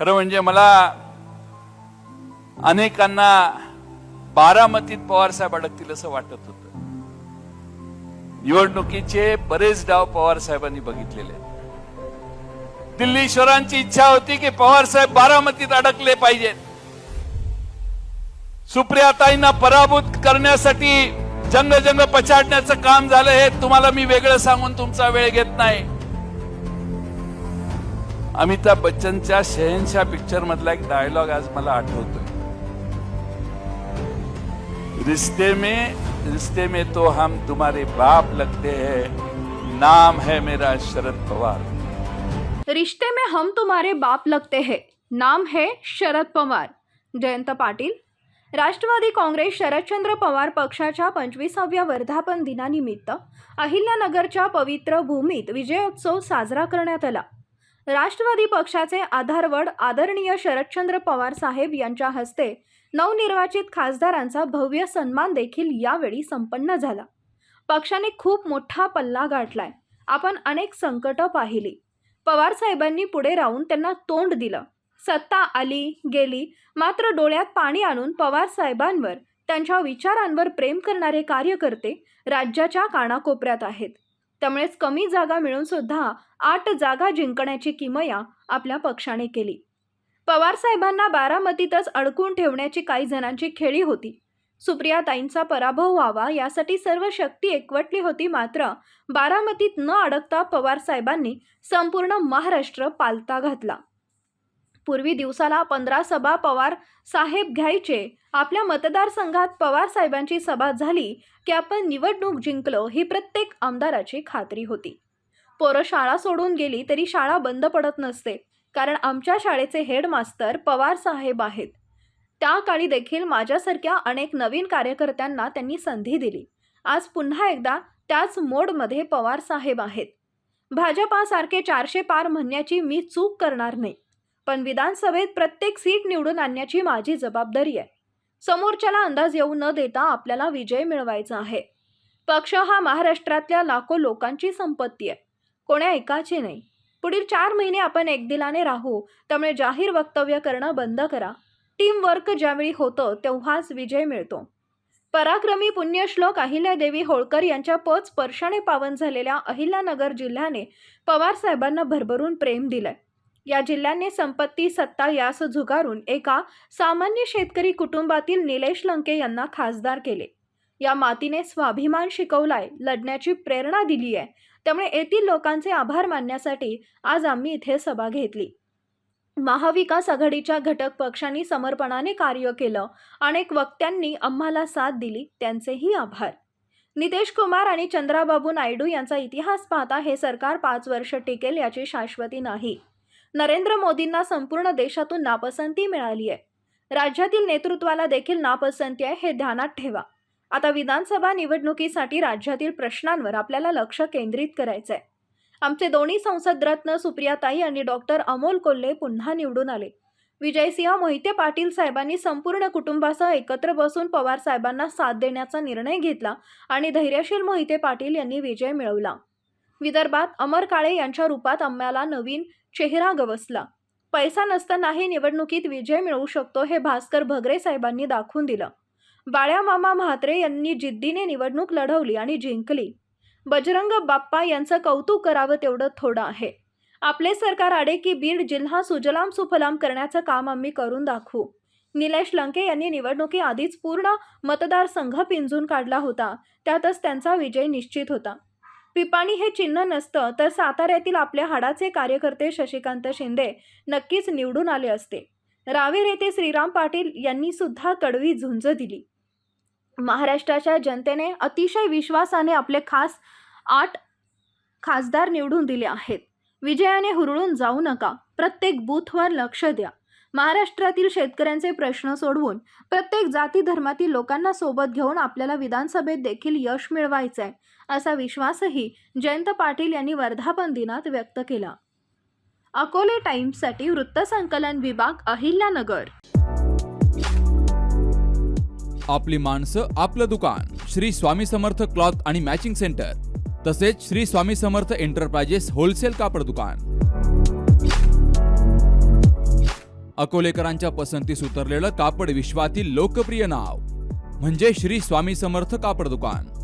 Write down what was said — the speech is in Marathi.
खरं म्हणजे मला अनेकांना बारामतीत पवार साहेब अडकतील असं वाटत होत. निवडणुकीचे बरेच डाव पवार साहेबांनी बघितलेले. दिल्लीश्वरांची इच्छा होती की पवार साहेब बारामतीत अडकले पाहिजेत सुप्रियाताईंना पराभूत करण्यासाठी जंग जंग पछाडण्याचं काम झालं हे तुम्हाला मी वेगळं सांगून तुमचा वेळ घेत नाही. अमिताभ बच्चनच्या शहनशा पिक्चर मधला एक डायलॉग आज मला आठवतोय. रिश्ते में रिश्ते में तो हम तुम्हारे बाप लगते हैं। नाम है मेरा शरद पवार। रिश्ते में हम तुम्हारे बाप लगते हैं। नाम है शरद पवार। जयंत पाटील। राष्ट्रवादी काँग्रेस शरदचंद्र पवार पक्षाच्या पंचवीसाव्या वर्धापन दिनानिमित्त अहिल्यानगरच्या पवित्र भूमीत विजयोत्सव साजरा करण्यात आला. राष्ट्रवादी पक्षाचे आधारवड आदरणीय शरदचंद्र पवार साहेब यांच्या हस्ते नवनिर्वाचित खासदारांचा भव्य सन्मान देखील यावेळी संपन्न झाला. पक्षाने खूप मोठा पल्ला गाठलाय. आपण अनेक संकट पाहिली. पवार साहेबांनी पुढे राहून त्यांना तोंड दिलं. सत्ता आली गेली मात्र डोळ्यात पाणी आणून पवार साहेबांवर त्यांच्या विचारांवर प्रेम करणारे कार्यकर्ते राज्याच्या कानाकोपऱ्यात आहेत. त्यामुळेच कमी जागा मिळून सुद्धा आठ जागा जिंकण्याची किमया आपल्या पक्षाने केली. पवार साहेबांना बारामतीतच अडकून ठेवण्याची काही जणांची खेळी होती. सुप्रियाताईंचा पराभव व्हावा यासाठी सर्व शक्ती एकवटली होती मात्र बारामतीत न अडकता पवार साहेबांनी संपूर्ण महाराष्ट्र पालता घातला. पूर्वी दिवसाला पंधरा सभा पवार साहेब घ्यायचे. आपल्या मतदारसंघात पवार साहेबांची सभा झाली की आपण निवडणूक जिंकलो ही प्रत्येक आमदाराची खात्री होती. पोरं शाळा सोडून गेली तरी शाळा बंद पडत नसते कारण आमच्या शाळेचे हेडमास्तर पवार साहेब आहेत. त्या काळी देखील माझ्यासारख्या अनेक नवीन कार्यकर्त्यांना त्यांनी संधी दिली. आज पुन्हा एकदा त्याच मोडमध्ये पवार साहेब आहेत. भाजपासारखे चारशे पार म्हणण्याची मी चूक करणार नाही. पण विधानसभेत प्रत्येक सीट निवडून आणण्याची माझी जबाबदारी आहे. समोरच्याला अंदाज येऊ न देता आपल्याला विजय मिळवायचा आहे. पक्ष हा महाराष्ट्रातल्या लाखो लोकांची संपत्ती आहे. कोण्या एकाची नाही. पुढील चार महिने आपण एकदिलाने राहू त्यामुळे जाहीर वक्तव्य करणं बंद करा. टीमवर्क ज्यावेळी होतं तेव्हाच विजय मिळतो. पराक्रमी पुण्यश्लोक अहिल्यादेवी होळकर यांच्या पद स्पर्शाने पावन झालेल्या अहिल्यानगर जिल्ह्याने पवार साहेबांना भरभरून प्रेम दिलंय. या जिल्ह्याने संपत्ती सत्ता यास झुगारून एका सामान्य शेतकरी कुटुंबातील निलेश लंके यांना खासदार केले. या मातीने स्वाभिमान शिकवलाय लढण्याची प्रेरणा दिली आहे. त्यामुळे येथील लोकांचे आभार मानण्यासाठी आज आम्ही इथे सभा घेतली. महाविकास आघाडीच्या घटक पक्षांनी समर्पणाने कार्य केलं. अनेक वक्त्यांनी आम्हाला साथ दिली. त्यांचेही आभार. नितेश कुमार आणि चंद्राबाबू नायडू यांचा इतिहास पाहता हे सरकार पाच वर्ष टिकेल याची शाश्वती नाही. नरेंद्र मोदींना संपूर्ण देशातून नापसंती मिळाली आहे. राज्यातील नेतृत्वाला देखील नापसंती आहे हे ध्यानात ठेवा. आता विधानसभा निवडणुकीसाठी राज्यातील प्रश्नांवर आपल्याला लक्ष केंद्रित करायचं आहे आमचे दोन्ही संसदरत्न सुप्रियाताई आणि डॉक्टर अमोल कोल्हे पुन्हा निवडून आले. विजयसिंह मोहिते पाटील साहेबांनी संपूर्ण कुटुंबासह एकत्र बसून पवार साहेबांना साथ देण्याचा निर्णय घेतला आणि धैर्यशील मोहिते पाटील यांनी विजय मिळवला. विदर्भात अमर काळे यांच्या रूपात आम्हाला नवीन चेहरा गवसला. पैसा नसतानाही निवडणुकीत विजय मिळवू शकतो हे भास्कर भगरे साहेबांनी दाखवून दिलं. बाळ्या मामा म्हात्रे यांनी जिद्दीने निवडणूक लढवली आणि जिंकली. बजरंग बाप्पा यांचं कौतुक करावं तेवढं थोडं आहे. आपले सरकार आडे की बीड जिल्हा सुजलाम सुफलाम करण्याचं काम आम्ही करून दाखवू. निलेश लंके यांनी निवडणुकी आधीच पूर्ण मतदारसंघ पिंजून काढला होता. त्यातच त्यांचा विजय निश्चित होता. पिपाणी हे चिन्ह नसतं तर साताऱ्यातील आपल्या हाडाचे कार्यकर्ते शशिकांत शिंदे नक्कीच निवडून आले असते. रावेर येथे श्रीराम पाटील यांनी सुद्धा कडवी झुंज दिली. महाराष्ट्राच्या जनतेने अतिशय विश्वासाने आपले खास आठ खासदार निवडून दिले आहेत. विजयाने हुरळून जाऊ नका. प्रत्येक बूथवर लक्ष द्या. महाराष्ट्रातील शेतकऱ्यांचे प्रश्न सोडवून प्रत्येक जाती धर्मातील लोकांना सोबत घेऊन आपल्याला विधानसभेत देखील यश मिळवायचं आहे असा विश्वासही जयंत पाटील यांनी वर्धापन दिनात व्यक्त केला. अकोले टाइम्ससाठी वृत्तसंकलन विभाग अहिल्यानगर. आपली माणसं आपलं दुकान श्री स्वामी समर्थ क्लॉथ आणि मॅचिंग सेंटर तसेच श्री स्वामी समर्थ एंटरप्राइजेस होलसेल कापड दुकान. अकोलेकरांच्या पसंतीस उतरलेलं कापड विश्वातील लोकप्रिय नाव म्हणजे श्री स्वामी समर्थ कापड दुकान.